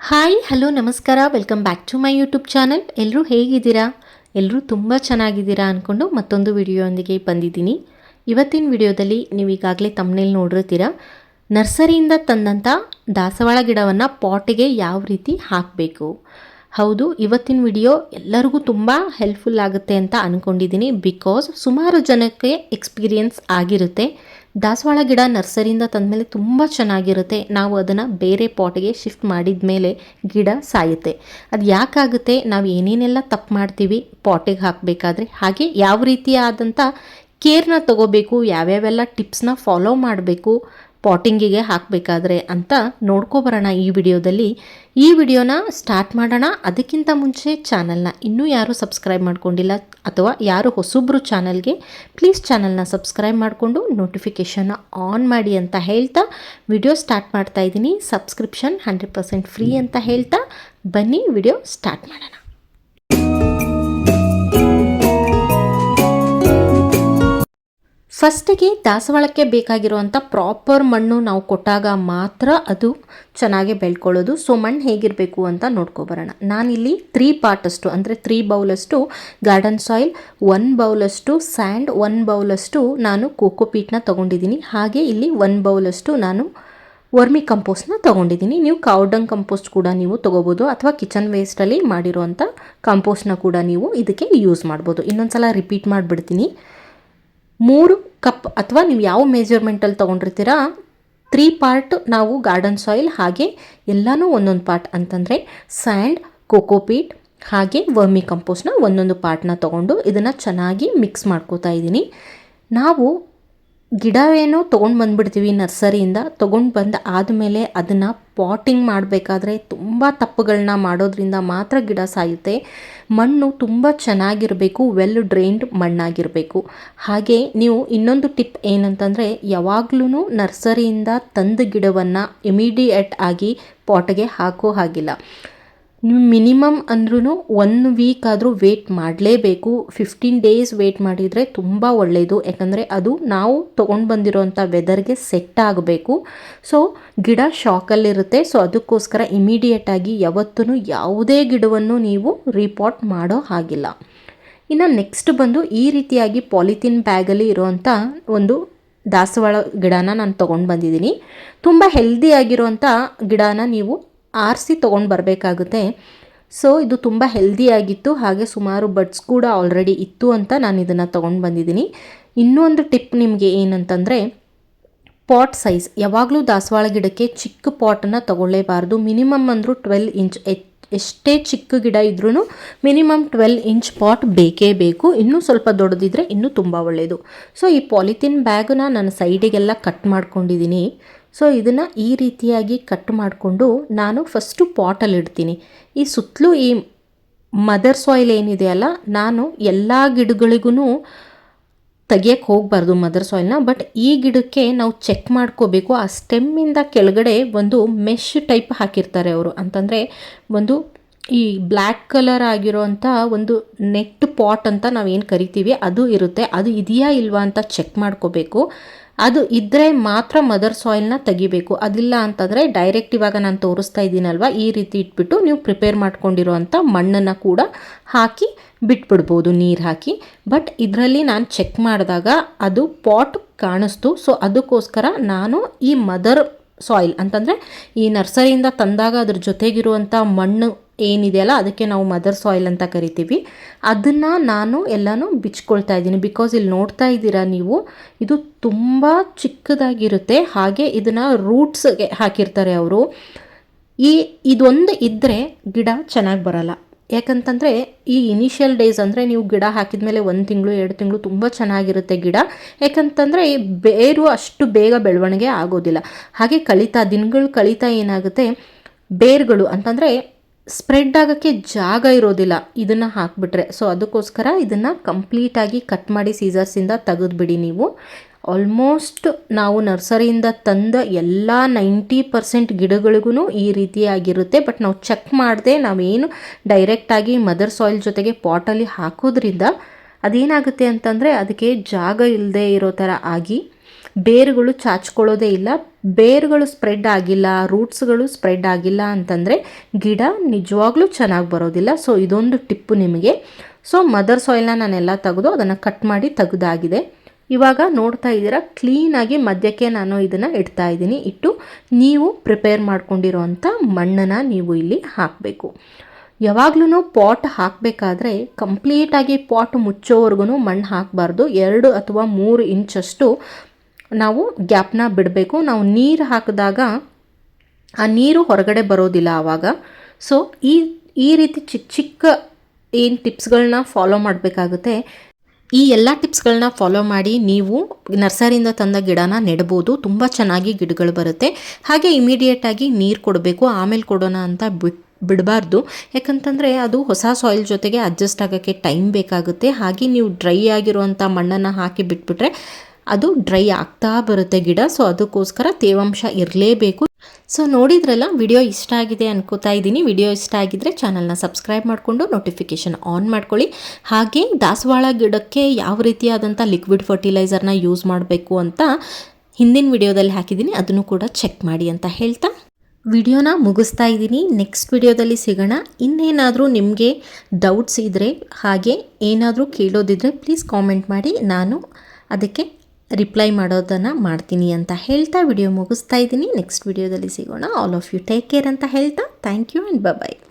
Hi, hello, ನಮಸ್ಕಾರ. Welcome back to my YouTube channel ಎಲ್ಲರೂ ಹೇಗಿದ್ದೀರಾ? ಎಲ್ಲರೂ ತುಂಬ ಚೆನ್ನಾಗಿದ್ದೀರಾ ಅಂದ್ಕೊಂಡು ಮತ್ತೊಂದು ವಿಡಿಯೋಯೊಂದಿಗೆ ಬಂದಿದ್ದೀನಿ. ಇವತ್ತಿನ ವಿಡಿಯೋದಲ್ಲಿ ನೀವು ಈಗಾಗಲೇ ತಮ್ಮನೇಲಿ ನೋಡಿರ್ತೀರ? ನರ್ಸರಿಯಿಂದ ತಂದಂಥ ದಾಸವಾಳ ಗಿಡವನ್ನು ಪಾಟಿಗೆ ಯಾವ ರೀತಿ ಹಾಕಬೇಕು? ಹೌದು, ಇವತ್ತಿನ ವಿಡಿಯೋ ಎಲ್ಲರಿಗೂ ತುಂಬ ಹೆಲ್ಪ್ಫುಲ್ ಆಗುತ್ತೆ ಅಂತ ಅಂದ್ಕೊಂಡಿದ್ದೀನಿ ಬಿಕಾಸ್ ಸುಮಾರು ಜನಕ್ಕೆ ಎಕ್ಸ್ಪೀರಿಯನ್ಸ್ ಆಗಿರುತ್ತೆ. ದಾಸವಾಳ ಗಿಡ ನರ್ಸರಿಯಿಂದ ತಂದಮೇಲೆ ತುಂಬ ಚೆನ್ನಾಗಿರುತ್ತೆ. ನಾವು ಅದನ್ನು ಬೇರೆ ಪಾಟ್ಗೆ ಶಿಫ್ಟ್ ಮಾಡಿದ ಮೇಲೆ ಗಿಡ ಸಾಯುತ್ತೆ. ಅದು ಯಾಕಾಗುತ್ತೆ? ನಾವು ಏನೇನೆಲ್ಲ ತಪ್ಪು ಮಾಡ್ತೀವಿ ಪಾಟಿಗೆ ಹಾಕಬೇಕಾದ್ರೆ, ಹಾಗೆ ಯಾವ ರೀತಿಯಾದಂಥ ಕೇರ್ನ ತಗೋಬೇಕು, ಯಾವ್ಯಾವೆಲ್ಲ ಟಿಪ್ಸ್ನ ಫಾಲೋ ಮಾಡಬೇಕು ಪಾಟಿಂಗಿಗೆ ಹಾಕಬೇಕಾದ್ರೆ ಅಂತ ನೋಡ್ಕೊಬರೋಣ ಈ ವಿಡಿಯೋದಲ್ಲಿ. ಈ ವಿಡಿಯೋನ ಸ್ಟಾರ್ಟ್ ಮಾಡೋಣ. ಅದಕ್ಕಿಂತ ಮುಂಚೆ ಚಾನಲ್ನ ಇನ್ನೂ ಯಾರು ಸಬ್ಸ್ಕ್ರೈಬ್ ಮಾಡ್ಕೊಂಡಿಲ್ಲ ಅಥವಾ ಯಾರು ಹೊಸಬ್ರು ಚಾನಲ್ಗೆ, ಪ್ಲೀಸ್ ಚಾನಲ್ನ ಸಬ್ಸ್ಕ್ರೈಬ್ ಮಾಡಿಕೊಂಡು ನೋಟಿಫಿಕೇಷನ್ನ ಆನ್ ಮಾಡಿ ಅಂತ ಹೇಳ್ತಾ. ವಿಡಿಯೋ ಸ್ಟಾರ್ಟ್ ಮಾಡ್ತಾ ಇದ್ದೀನಿ. ಸಬ್ಸ್ಕ್ರಿಪ್ಷನ್ ಹಂಡ್ರೆಡ್ ಪರ್ಸೆಂಟ್ ಫ್ರೀ ಅಂತ ಹೇಳ್ತಾ. ಬನ್ನಿ, ವಿಡಿಯೋ ಸ್ಟಾರ್ಟ್ ಮಾಡೋಣ. ಫಸ್ಟಿಗೆ ದಾಸವಾಳಕ್ಕೆ ಬೇಕಾಗಿರುವಂಥ ಪ್ರಾಪರ್ ಮಣ್ಣು ನಾವು ಕೊಟ್ಟಾಗ ಮಾತ್ರ ಅದು ಚೆನ್ನಾಗಿ ಬೆಳ್ಕೊಳ್ಳೋದು. ಸೊ ಮಣ್ಣು ಹೇಗಿರಬೇಕು ಅಂತ ನೋಡ್ಕೊಬರೋಣ. ನಾನಿಲ್ಲಿ ತ್ರೀ ಪಾರ್ಟಷ್ಟು ಅಂದರೆ ತ್ರೀ ಬೌಲಷ್ಟು ಗಾರ್ಡನ್ ಸಾಯಿಲ್ ಒನ್ ಬೌಲಷ್ಟು ಸ್ಯಾಂಡ್ ಒನ್ ಬೌಲಷ್ಟು ನಾನು ಕೋಕೋಪೀಟ್ನ ತೊಗೊಂಡಿದ್ದೀನಿ. ಹಾಗೆ ಇಲ್ಲಿ ಒನ್ ಬೌಲಷ್ಟು ನಾನು ವರ್ಮಿ ಕಂಪೋಸ್ಟ್ನ ತೊಗೊಂಡಿದ್ದೀನಿ. ನೀವು ಕೌಡಂಗ್ ಕಂಪೋಸ್ಟ್ ಕೂಡ ನೀವು ತೊಗೋಬೋದು, ಅಥವಾ ಕಿಚನ್ ವೇಸ್ಟಲ್ಲಿ ಮಾಡಿರುವಂಥ ಕಂಪೋಸ್ಟ್ನ ಕೂಡ ನೀವು ಇದಕ್ಕೆ ಯೂಸ್ ಮಾಡ್ಬೋದು. ಇನ್ನೊಂದು ಸಲ ರಿಪೀಟ್ ಮಾಡಿಬಿಡ್ತೀನಿ. ಮೂರು ಕಪ್ ಅಥವಾ ನೀವು ಯಾವ ಮೆಜರ್ಮೆಂಟಲ್ಲಿ ತೊಗೊಂಡಿರ್ತೀರಾ ತ್ರೀ ಪಾರ್ಟ್ ನಾವು ಗಾರ್ಡನ್ ಸಾಯಿಲ್ ಹಾಗೆ ಎಲ್ಲನೂ ಒಂದೊಂದು ಪಾರ್ಟ್ ಅಂತಂದರೆ ಸ್ಯಾಂಡ್ ಕೋಕೋಪೀಟ್ ಹಾಗೆ ವರ್ಮಿ ಕಂಪೋಸ್ಟ್ನ ಒಂದೊಂದು ಪಾರ್ಟ್ನ ತೊಗೊಂಡು ಇದನ್ನು ಚೆನ್ನಾಗಿ ಮಿಕ್ಸ್ ಮಾಡ್ಕೋತಾ ಇದ್ದೀನಿ. ನಾವು ಗಿಡವೇನೋ ತೊಗೊಂಡು ಬಂದುಬಿಡ್ತೀವಿ ನರ್ಸರಿಯಿಂದ, ತೊಗೊಂಡು ಬಂದು ಆದಮೇಲೆ ಅದನ್ನು ಪಾಟಿಂಗ್ ಮಾಡಬೇಕಾದ್ರೆ ತುಂಬ ತಪ್ಪುಗಳನ್ನ ಮಾಡೋದ್ರಿಂದ ಮಾತ್ರ ಗಿಡ ಸಾಯುತ್ತೆ. ಮಣ್ಣು ತುಂಬ ಚೆನ್ನಾಗಿರಬೇಕು ವೆಲ್ ಡ್ರೈನ್ಡ್ ಮಣ್ಣಾಗಿರಬೇಕು. ಹಾಗೆ ನೀವು ಇನ್ನೊಂದು ಟಿಪ್ ಏನಂತಂದರೆ ಯಾವಾಗ್ಲೂ ನರ್ಸರಿಯಿಂದ ತಂದ ಗಿಡವನ್ನು ಇಮಿಡಿಯೇಟ್ ಆಗಿ ಪಾಟ್ಗೆ ಹಾಕೋ ಹಾಗಿಲ್ಲ. ನೀವು ಮಿನಿಮಮ್ ಅಂದ್ರೂ ಒನ್ ವೀಕ್ ಆದರೂ ವೇಟ್ ಮಾಡಲೇಬೇಕು. ಫಿಫ್ಟೀನ್ ಡೇಸ್ ವೇಟ್ ಮಾಡಿದರೆ ತುಂಬ ಒಳ್ಳೆಯದು ಯಾಕಂದರೆ ಅದು ನಾವು ತೊಗೊಂಡು ಬಂದಿರೋವಂಥ ವೆದರ್ಗೆ ಸೆಟ್ ಆಗಬೇಕು. ಸೊ ಗಿಡ ಶಾಕಲ್ಲಿರುತ್ತೆ ಸೊ ಅದಕ್ಕೋಸ್ಕರ ಇಮಿಡಿಯೇಟಾಗಿ ಯಾವತ್ತೂ ಯಾವುದೇ ಗಿಡವನ್ನು ನೀವು ರೀಪಾಟ್ ಮಾಡೋ ಹಾಗಿಲ್ಲ. ಇನ್ನು ನೆಕ್ಸ್ಟ್ ಬಂದು ಈ ರೀತಿಯಾಗಿ ಪಾಲಿಥಿನ್ ಬ್ಯಾಗಲ್ಲಿ ಇರೋವಂಥ ಒಂದು ದಾಸವಾಳ ಗಿಡನ ನಾನು ತೊಗೊಂಡು ಬಂದಿದ್ದೀನಿ. ತುಂಬ ಹೆಲ್ದಿಯಾಗಿರುವಂಥ ಗಿಡನ ನೀವು ಆರಿಸಿ ತೊಗೊಂಡು ಬರಬೇಕಾಗುತ್ತೆ. ಸೊ ಇದು ತುಂಬ ಹೆಲ್ದಿಯಾಗಿತ್ತು ಹಾಗೆ ಸುಮಾರು ಬಡ್ಸ್ ಕೂಡ ಆಲ್ರೆಡಿ ಇತ್ತು ಅಂತ ನಾನು ಇದನ್ನು ತೊಗೊಂಡು ಬಂದಿದ್ದೀನಿ. ಇನ್ನೊಂದು ಟಿಪ್ ನಿಮಗೆ ಏನಂತಂದರೆ ಪಾಟ್ ಸೈಜ್ ಯಾವಾಗಲೂ ದಾಸವಾಳ ಗಿಡಕ್ಕೆ ಚಿಕ್ಕ ಪಾಟನ್ನು ತಗೊಳ್ಳೇಬಾರ್ದು. ಮಿನಿಮಮ್ ಅಂದರೂ ಟ್ವೆಲ್ ಇಂಚ್ ಎಷ್ಟೇ ಚಿಕ್ಕ ಗಿಡ ಇದ್ರೂ ಮಿನಿಮಮ್ ಟ್ವೆಲ್ ಇಂಚ್ ಪಾಟ್ ಬೇಕೇ ಬೇಕು. ಇನ್ನೂ ಸ್ವಲ್ಪ ದೊಡ್ಡದಿದ್ರೆ ಇನ್ನೂ ತುಂಬ ಒಳ್ಳೆಯದು ಸೊ ಈ ಪಾಲಿಥಿನ್ ಬ್ಯಾಗನ್ನ ನಾನು ಸೈಡಿಗೆಲ್ಲ ಕಟ್ ಮಾಡ್ಕೊಂಡಿದ್ದೀನಿ. ಸೊ ಇದನ್ನು ಈ ರೀತಿಯಾಗಿ ಕಟ್ ಮಾಡಿಕೊಂಡು ನಾನು ಫಸ್ಟು ಪಾಟಲ್ಲಿ ಇಡ್ತೀನಿ. ಈ ಸುತ್ತಲೂ ಈ ಮದರ್ ಸಾಯಿಲ್ ಏನಿದೆಯಲ್ಲ ನಾನು ಎಲ್ಲ ಗಿಡಗಳಿಗೂ ತೆಗಿಯಕ್ಕೆ ಹೋಗಬಾರ್ದು ಮದರ್ ಸಾಯಿಲ್ನ ಬಟ್ ಈ ಗಿಡಕ್ಕೆ ನಾವು ಚೆಕ್ ಮಾಡ್ಕೋಬೇಕು. ಆ ಸ್ಟೆಮ್ಮಿಂದ ಕೆಳಗಡೆ ಒಂದು ಮೆಶ್ ಟೈಪ್ ಹಾಕಿರ್ತಾರೆ ಅವರು. ಅಂತಂದರೆ ಒಂದು ಈ ಬ್ಲ್ಯಾಕ್ ಕಲರ್ ಆಗಿರೋವಂಥ ಒಂದು ನೆಟ್ ಪಾಟ್ ಅಂತ ನಾವೇನು ಕರಿತೀವಿ, ಅದು ಇರುತ್ತೆ. ಅದು ಇದೆಯಾ ಇಲ್ವಾ ಅಂತ ಚೆಕ್ ಮಾಡ್ಕೋಬೇಕು. ಅದು ಇದ್ದರೆ ಮಾತ್ರ ಮದರ್ ಸಾಯಿಲ್ನ ತೆಗಿಬೇಕು. ಅದಿಲ್ಲ ಅಂತಂದರೆ ಡೈರೆಕ್ಟ್ ಇವಾಗ ನಾನು ತೋರಿಸ್ತಾ ಇದ್ದೀನಲ್ವ, ಈ ರೀತಿ ಇಟ್ಬಿಟ್ಟು ನೀವು ಪ್ರಿಪೇರ್ ಮಾಡ್ಕೊಂಡಿರೋವಂಥ ಮಣ್ಣನ್ನು ಕೂಡ ಹಾಕಿ ಬಿಟ್ಬಿಡ್ಬೋದು, ನೀರು ಹಾಕಿ. ಬಟ್ ಇದರಲ್ಲಿ ನಾನು ಚೆಕ್ ಮಾಡಿದಾಗ ಅದು ಪಾಟ್ ಕಾಣಿಸ್ತು. ಸೊ ಅದಕ್ಕೋಸ್ಕರ ನಾನು ಈ ಮದರ್ ಸಾಯಿಲ್ ಅಂತಂದರೆ ಈ ನರ್ಸರಿಯಿಂದ ತಂದಾಗ ಅದ್ರ ಜೊತೆಗಿರುವಂಥ ಮಣ್ಣು ಏನಿದೆಯಲ್ಲ, ಅದಕ್ಕೆ ನಾವು ಮದರ್ ಸಾಯಿಲ್ ಅಂತ ಕರಿತೀವಿ. ಅದನ್ನು ನಾನು ಎಲ್ಲನೂ ಬಿಚ್ಕೊಳ್ತಾ ಇದ್ದೀನಿ. ಬಿಕಾಸ್ ಇಲ್ಲಿ ನೋಡ್ತಾ ಇದ್ದೀರಾ ನೀವು, ಇದು ತುಂಬ ಚಿಕ್ಕದಾಗಿರುತ್ತೆ. ಹಾಗೆ ಇದನ್ನು ರೂಟ್ಸ್ಗೆ ಹಾಕಿರ್ತಾರೆ ಅವರು. ಈ, ಇದೊಂದು ಇದ್ದರೆ ಗಿಡ ಚೆನ್ನಾಗಿ ಬರಲ್ಲ. ಯಾಕಂತಂದರೆ, ಈ ಇನಿಷಿಯಲ್ ಡೇಸ್ ಅಂದರೆ ನೀವು ಗಿಡ ಹಾಕಿದ ಮೇಲೆ ಒಂದು ತಿಂಗಳು, ಎರಡು ತಿಂಗಳು ತುಂಬ ಚೆನ್ನಾಗಿರುತ್ತೆ ಗಿಡ. ಯಾಕಂತಂದರೆ, ಬೇರು ಅಷ್ಟು ಬೇಗ ಬೆಳವಣಿಗೆ ಆಗೋದಿಲ್ಲ. ಹಾಗೆ ಕಳೀತಾ, ದಿನಗಳು ಕಳೀತಾ ಏನಾಗುತ್ತೆ, ಬೇರುಗಳು, ಅಂತಂದರೆ ಸ್ಪ್ರೆಡ್ ಆಗೋಕ್ಕೆ ಜಾಗ ಇರೋದಿಲ್ಲ. ಇದನ್ನು ಹಾಕಿಬಿಟ್ರೆ. ಸೊ ಅದಕ್ಕೋಸ್ಕರ ಇದನ್ನು ಕಂಪ್ಲೀಟಾಗಿ ಕಟ್ ಮಾಡಿ ಸೀಸರ್ಸಿಂದ ತೆಗೆದುಬಿಡಿ ನೀವು. ಆಲ್ಮೋಸ್ಟ್ ನಾವು ನರ್ಸರಿಯಿಂದ ತಂದ ಎಲ್ಲ ನೈಂಟಿ ಪರ್ಸೆಂಟ್ ಗಿಡಗಳಿಗೂ ಈ ರೀತಿಯಾಗಿರುತ್ತೆ ಬಟ್ ನಾವು ಚೆಕ್ ಮಾಡದೆ ನಾವೇನು ಡೈರೆಕ್ಟಾಗಿ ಮದರ್ ಸಾಯಿಲ್ ಜೊತೆಗೆ ಪಾಟಲ್ಲಿ ಹಾಕೋದ್ರಿಂದ ಅದೇನಾಗುತ್ತೆ ಅಂತಂದರೆ ಅದಕ್ಕೆ ಜಾಗ ಇಲ್ಲದೆ ಇರೋ ಥರ ಆಗಿ ಬೇರುಗಳು ಚಾಚ್ಕೊಳ್ಳೋದೇ ಇಲ್ಲ, ಬೇರುಗಳು ಸ್ಪ್ರೆಡ್ ಆಗಿಲ್ಲ ರೂಟ್ಸ್ಗಳು ಸ್ಪ್ರೆಡ್ ಆಗಿಲ್ಲ ಅಂತಂದರೆ ಗಿಡ ನಿಜವಾಗ್ಲೂ ಚೆನ್ನಾಗಿ ಬರೋದಿಲ್ಲ. ಸೊ ಇದೊಂದು ಟಿಪ್ಪು ನಿಮಗೆ. ಸೊ ಮದರ್ ಸಾಯಿಲ್ನ ನಾನೆಲ್ಲ ತೆಗೆದು ಅದನ್ನು ಕಟ್ ಮಾಡಿ ತೆಗೆದಾಗಿದೆ. ಇವಾಗ ನೋಡ್ತಾ ಇದ್ದೀರಾ ಕ್ಲೀನಾಗಿ ಮಧ್ಯಕ್ಕೆ ನಾನು ಇದನ್ನು ಇಡ್ತಾ ಇದ್ದೀನಿ. ಇಟ್ಟು ನೀವು ಪ್ರಿಪೇರ್ ಮಾಡ್ಕೊಂಡಿರೋವಂಥ ಮಣ್ಣನ್ನು ನೀವು ಇಲ್ಲಿ ಹಾಕಬೇಕು. ಯಾವಾಗ್ಲೂ ಪಾಟ್ ಹಾಕಬೇಕಾದ್ರೆ ಕಂಪ್ಲೀಟಾಗಿ ಪಾಟ್ ಮುಚ್ಚೋವರೆಗೂ ಮಣ್ಣು ಹಾಕಬಾರ್ದು. ಎರಡು ಅಥವಾ ಮೂರು ಇಂಚಷ್ಟು ನಾವು ಗ್ಯಾಪ್ನ ಬಿಡಬೇಕು. ನಾವು ನೀರು ಹಾಕಿದಾಗ ಆ ನೀರು ಹೊರಗಡೆ ಬರೋದಿಲ್ಲ ಆವಾಗ. ಸೊ ಈ ಈ ರೀತಿ ಚಿಕ್ಕ ಚಿಕ್ಕ ಏನು ಟಿಪ್ಸ್ಗಳನ್ನ ಫಾಲೋ ಮಾಡಬೇಕಾಗುತ್ತೆ. ಈ ಎಲ್ಲ ಟಿಪ್ಸ್ಗಳನ್ನ ಫಾಲೋ ಮಾಡಿ ನೀವು ನರ್ಸರಿಯಿಂದ ತಂದ ಗಿಡನ ನೆಡ್ಬೋದು. ತುಂಬ ಚೆನ್ನಾಗಿ ಗಿಡಗಳು ಬರುತ್ತೆ. ಹಾಗೆ ಇಮಿಡಿಯೇಟಾಗಿ ನೀರು ಕೊಡಬೇಕು. ಆಮೇಲೆ ಕೊಡೋಣ ಅಂತ ಬಿಡಬಾರ್ದು. ಯಾಕಂತಂದರೆ ಅದು ಹೊಸ ಸಾಯಿಲ್ ಜೊತೆಗೆ ಅಡ್ಜಸ್ಟ್ ಆಗೋಕ್ಕೆ ಟೈಮ್ ಬೇಕಾಗುತ್ತೆ. ಹಾಗೆ ನೀವು ಡ್ರೈ ಆಗಿರುವಂಥ ಮಣ್ಣನ್ನು ಹಾಕಿ ಬಿಟ್ಬಿಟ್ರೆ ಅದು ಡ್ರೈ ಆಗ್ತಾ ಬರುತ್ತೆ ಗಿಡ ಸೊ ಅದಕ್ಕೋಸ್ಕರ ತೇವಾಂಶ ಇರಲೇಬೇಕು. ಸೊ ನೋಡಿದ್ರಲ್ಲ, ವಿಡಿಯೋ ಇಷ್ಟ ಆಗಿದೆ ಅನ್ಕೋತಾ ಇದ್ದೀನಿ. ವಿಡಿಯೋ ಇಷ್ಟ ಆಗಿದ್ರೆ ಚಾನಲ್ನ ಸಬ್ಸ್ಕ್ರೈಬ್ ಮಾಡಿಕೊಂಡು ನೋಟಿಫಿಕೇಷನ್ ಆನ್ ಮಾಡ್ಕೊಳ್ಳಿ. ಹಾಗೆ ದಾಸವಾಳ ಗಿಡಕ್ಕೆ ಯಾವ ರೀತಿಯಾದಂಥ ಲಿಕ್ವಿಡ್ ಫರ್ಟಿಲೈಸರ್ನ ಯೂಸ್ ಮಾಡಬೇಕು ಅಂತ ಹಿಂದಿನ ವಿಡಿಯೋದಲ್ಲಿ ಹಾಕಿದ್ದೀನಿ. ಅದನ್ನು ಕೂಡ ಚೆಕ್ ಮಾಡಿ ಅಂತ ಹೇಳ್ತಾ. ವಿಡಿಯೋನ ಮುಗಿಸ್ತಾ ಇದ್ದೀನಿ. ನೆಕ್ಸ್ಟ್ ವಿಡಿಯೋದಲ್ಲಿ ಸಿಗೋಣ. ಇನ್ನೇನಾದರೂ ನಿಮಗೆ ಡೌಟ್ಸ್ ಇದ್ದರೆ ಹಾಗೆ ಏನಾದರೂ ಕೇಳೋದಿದ್ರೆ ಪ್ಲೀಸ್ ಕಾಮೆಂಟ್ ಮಾಡಿ. ನಾನು ಅದಕ್ಕೆ ರಿಪ್ಲೈ ಮಾಡೋದನ್ನು ಮಾಡ್ತೀನಿ ಅಂತ ಹೇಳ್ತಾ ವಿಡಿಯೋ ಮುಗಿಸ್ತಾ ಇದ್ದೀನಿ. ನೆಕ್ಸ್ಟ್ ವಿಡಿಯೋದಲ್ಲಿ ಸಿಗೋಣ. All of you take care ಅಂತ ಹೇಳ್ತಾ. Thank you and bye